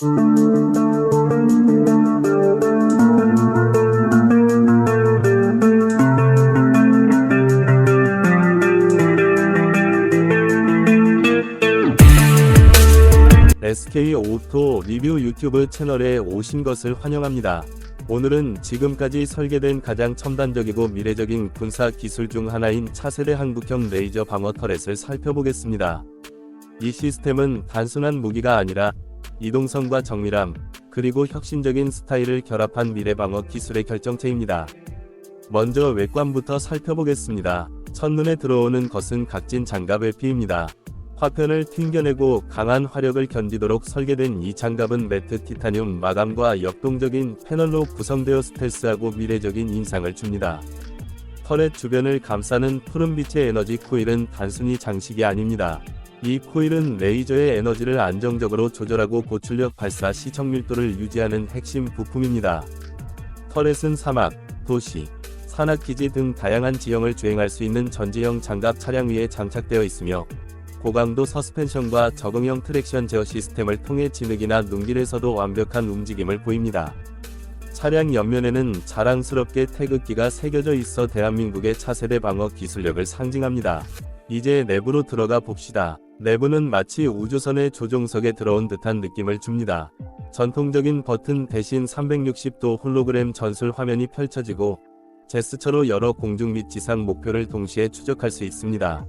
SK 오토 리뷰 유튜브 채널에 오신 것을 환영합니다. 오늘은 지금까지 설계된 가장 첨단적이고 미래적인 군사 기술 중 하나인 차세대 한국형 레이저 방어 터렛을 살펴보겠습니다. 이 시스템은 단순한 무기가 아니라 이동성과 정밀함, 그리고 혁신적인 스타일을 결합한 미래 방어 기술의 결정체입니다. 먼저 외관부터 살펴보겠습니다. 첫눈에 들어오는 것은 각진 장갑 LP입니다. 화편을 튕겨내고 강한 화력을 견디도록 설계된 이 장갑은 매트 티타늄 마감과 역동적인 패널로 구성되어 스텔스하고 미래적인 인상을 줍니다. 터렛 주변을 감싸는 푸른빛의 에너지 코일은 단순히 장식이 아닙니다. 이 코일은 레이저의 에너지를 안정적으로 조절하고 고출력 발사 시청 밀도를 유지하는 핵심 부품입니다. 터렛은 사막, 도시, 산악기지 등 다양한 지형을 주행할 수 있는 전지형 장갑 차량 위에 장착되어 있으며 고강도 서스펜션과 적응형 트랙션 제어 시스템을 통해 진흙이나 눈길에서도 완벽한 움직임을 보입니다. 차량 옆면에는 자랑스럽게 태극기가 새겨져 있어 대한민국의 차세대 방어 기술력을 상징합니다. 이제 내부로 들어가 봅시다. 내부는 마치 우주선의 조종석에 들어온 듯한 느낌을 줍니다. 전통적인 버튼 대신 360도 홀로그램 전술 화면이 펼쳐지고 제스처로 여러 공중 및 지상 목표를 동시에 추적할 수 있습니다.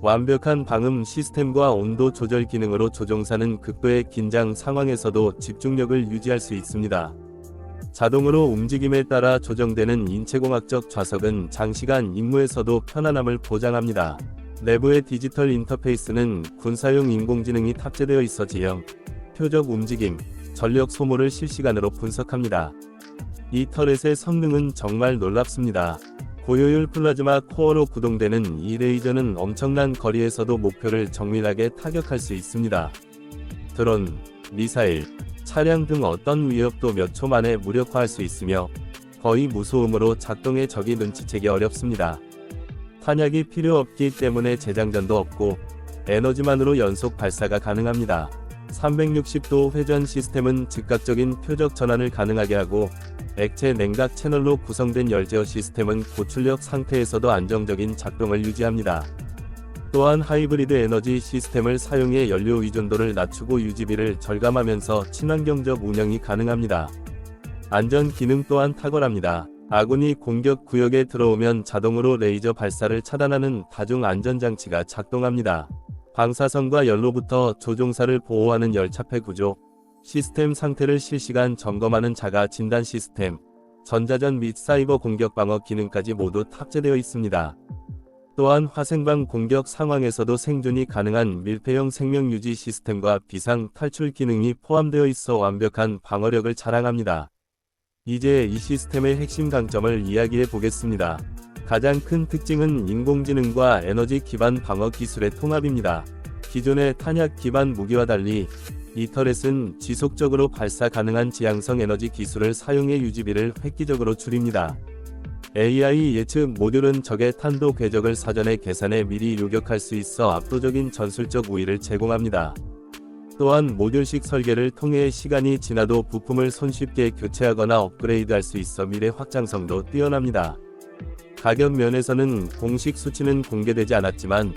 완벽한 방음 시스템과 온도 조절 기능으로 조종사는 극도의 긴장 상황에서도 집중력을 유지할 수 있습니다. 자동으로 움직임에 따라 조정되는 인체공학적 좌석은 장시간 임무에서도 편안함을 보장합니다. 내부의 디지털 인터페이스는 군사용 인공지능이 탑재되어 있어 지형, 표적 움직임, 전력 소모를 실시간으로 분석합니다. 이 터렛의 성능은 정말 놀랍습니다. 고효율 플라즈마 코어로 구동되는 이 레이저는 엄청난 거리에서도 목표를 정밀하게 타격할 수 있습니다. 드론, 미사일, 차량 등 어떤 위협도 몇 초 만에 무력화할 수 있으며 거의 무소음으로 작동해 적이 눈치채기 어렵습니다. 탄약이 필요 없기 때문에 재장전도 없고 에너지만으로 연속 발사가 가능합니다. 360도 회전 시스템은 즉각적인 표적 전환을 가능하게 하고 액체 냉각 채널로 구성된 열제어 시스템은 고출력 상태에서도 안정적인 작동을 유지합니다. 또한 하이브리드 에너지 시스템을 사용해 연료 의존도를 낮추고 유지비를 절감하면서 친환경적 운영이 가능합니다. 안전 기능 또한 탁월합니다. 아군이 공격 구역에 들어오면 자동으로 레이저 발사를 차단하는 다중 안전장치가 작동합니다. 방사선과 연로부터 조종사를 보호하는 열차폐 구조, 시스템 상태를 실시간 점검하는 자가 진단 시스템, 전자전 및 사이버 공격 방어 기능까지 모두 탑재되어 있습니다. 또한 화생방 공격 상황에서도 생존이 가능한 밀폐형 생명 유지 시스템과 비상 탈출 기능이 포함되어 있어 완벽한 방어력을 자랑합니다. 이제 이 시스템의 핵심 강점을 이야기해 보겠습니다. 가장 큰 특징은 인공지능과 에너지 기반 방어 기술의 통합입니다. 기존의 탄약 기반 무기와 달리 이 터렛은 지속적으로 발사 가능한 지향성 에너지 기술을 사용해 유지비를 획기적으로 줄입니다. AI 예측 모듈은 적의 탄도 궤적을 사전에 계산해 미리 요격할 수 있어 압도적인 전술적 우위를 제공합니다. 또한 모듈식 설계를 통해 시간이 지나도 부품을 손쉽게 교체하거나 업그레이드할 수 있어 미래 확장성도 뛰어납니다. 가격 면에서는 공식 수치는 공개되지 않았지만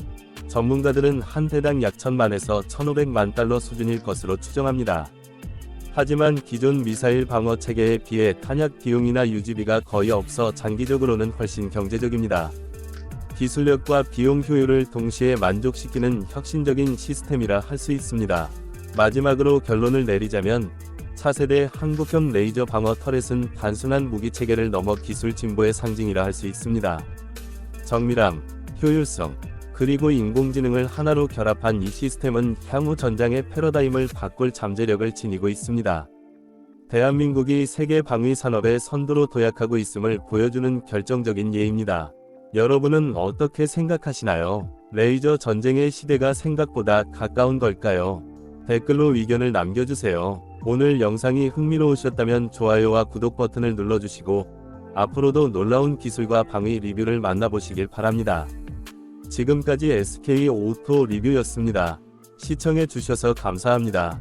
전문가들은 한 대당 약 1000만에서 1500만 달러 수준일 것으로 추정합니다. 하지만 기존 미사일 방어 체계에 비해 탄약 비용이나 유지비가 거의 없어 장기적으로는 훨씬 경제적입니다. 기술력과 비용 효율을 동시에 만족시키는 혁신적인 시스템이라 할 수 있습니다. 마지막으로 결론을 내리자면 차세대 한국형 레이저 방어 터렛은 단순한 무기 체계를 넘어 기술 진보의 상징이라 할 수 있습니다. 정밀함, 효율성, 그리고 인공지능을 하나로 결합한 이 시스템은 향후 전장의 패러다임을 바꿀 잠재력을 지니고 있습니다. 대한민국이 세계 방위 산업의 선두로 도약하고 있음을 보여주는 결정적인 예입니다. 여러분은 어떻게 생각하시나요? 레이저 전쟁의 시대가 생각보다 가까운 걸까요? 댓글로 의견을 남겨주세요. 오늘 영상이 흥미로우셨다면 좋아요와 구독 버튼을 눌러주시고 앞으로도 놀라운 기술과 방위 리뷰를 만나보시길 바랍니다. 지금까지 SK 오토 리뷰였습니다. 시청해주셔서 감사합니다.